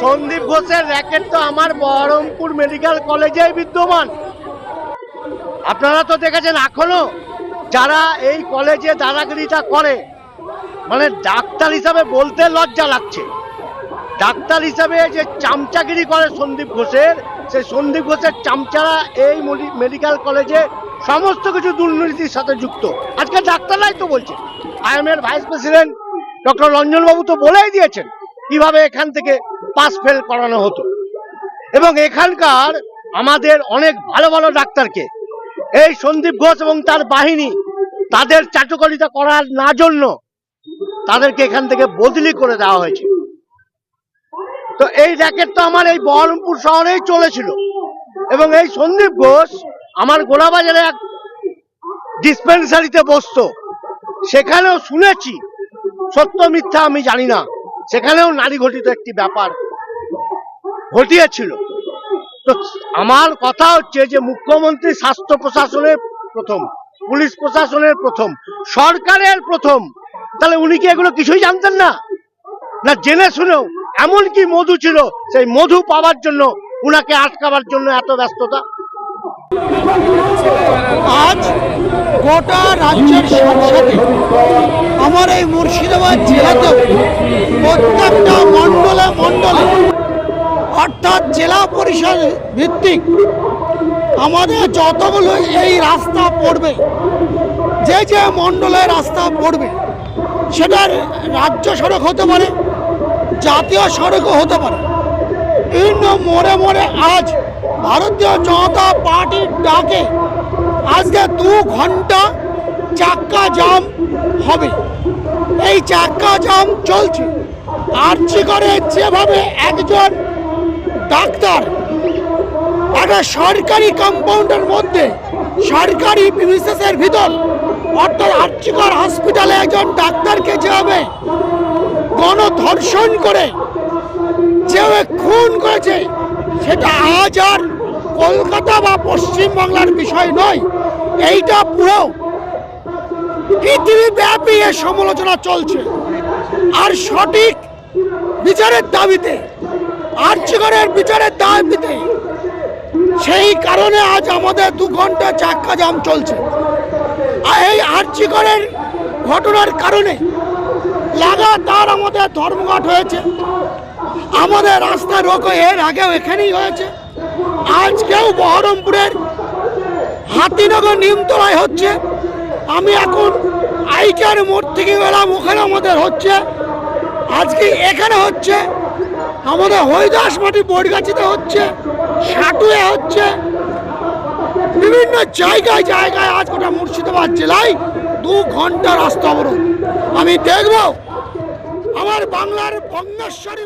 সন্দীপ ঘোষের র্যাকেট তো আমার বহরমপুর মেডিকেল কলেজেই বিদ্যমান। আপনারা তো দেখেছেন এখনও যারা এই কলেজে দাদাগিরিটা করে মানে ডাক্তার হিসাবে বলতে লজ্জা লাগছে। ডাক্তার হিসাবে যে চামচাগিরি করে সন্দীপ ঘোষের, সেই সন্দীপ ঘোষের চামচারা এই মেডিকেল কলেজে সমস্ত কিছু দুর্নীতির সাথে যুক্ত। আজকে ডাক্তাররাই তো বলছে আইএমএর ভাইস প্রেসিডেন্ট ডক্টর রঞ্জনবাবু তো বলেই দিয়েছেন কীভাবে এখান থেকে পাস ফেল করানো হতো। এবং এখানকার আমাদের অনেক ভালো ভালো ডাক্তারকে, এই সন্দীপ ঘোষ এবং তার বাহিনী তাদের চাটুকারিতা করার না জন্য তাদেরকে এখান থেকে বদলি করে দেওয়া হয়েছে। তো এই র্যাকেট তো আমার এই বহরমপুর শহরেই চলেছিল। এবং এই সন্দীপ ঘোষ আমার গোলাবাজারে এক ডিসপেন্সারিতে বসতো। সেখানেও শুনেছি। সত্য, মিথ্যা আমি জানি না। সেখানেও নারী ঘটিত একটি ব্যাপার ঘটিয়েছিল। তো আমার কথা হচ্ছে যে মুখ্যমন্ত্রী, স্বাস্থ্য প্রশাসনের প্রথম, পুলিশ প্রশাসনের প্রথম, সরকারের প্রথম। তাহলে উনি কি এগুলো কিছুই জানতেন না? না জেনে শুনেও। এমন কি মধু ছিল, সেই মধু পাওয়ার জন্য, উনাকে আটকাবার জন্য এত ব্যস্ততা। আজ গোটা রাজ্যের সাথে আমার এই মুর্শিদাবাদ জেলাতেও প্রত্যেকটা মণ্ডলে মণ্ডলে, অর্থাৎ জেলা পরিষদ ভিত্তিক আমাদের যতগুলো এই রাস্তা পড়বে, যে যে মণ্ডলে রাস্তা পড়বে, সেটার রাজ্য সড়ক হতে পারে, জাতীয় সড়কও হতে পারে। মোড়ে মোড়ে আজ ভারতীয় জনতা পার্টির ডাকে। আজকে দু ঘণ্টা চাক্কা জাম হবে। এই চাক্কা জাম চলছে। আর্চি করে যেভাবে একজন ডাক্তার একটা সরকারি কম্পাউন্ডের মধ্যে সরকারি প্রিমিসেসের ভিতর অর্থাৎ আর্চিকর হসপিটালে একজন ডাক্তারকে যেভাবে গণধর্ষণ করে, যেভাবে খুন করেছে সেটা আজ আর কলকাতা বা পশ্চিমবাংলার বিষয় নয়। এইটা পুরো পৃথিবীব্যাপী এর সমালোচনা চলছে। আর সঠিক বিচারের দাবিতে আর্যগরের বিচারের দাবিতে সেই কারণে আজ আমাদের দু ঘণ্টা চাক্কা জাম চলছে। আর এই আর্যগরের ঘটনার কারণে লাগাতার আমাদের ধর্মঘট হয়েছে। আমাদের রাস্তা রোকো এর আগেও এখানেই হয়েছে। আজকেও বহরমপুরের হাতিনগর নিমতলায় হচ্ছে। আমি এখন আইকার মোড় থেকে গেলাম, ওখানে আমাদের হচ্ছে। আজকে এখানে হচ্ছে, আমাদের হরিদাস মাটি বটগাছিতে হচ্ছে সাটুয়ে হচ্ছে। বিভিন্ন জায়গায় জায়গায় আজ গোটা মুর্শিদাবাদ জেলায় দু ঘণ্টা রাস্তা অবরোধ। আমি দেখব, আমার বাংলার বঙ্গেশ্বরী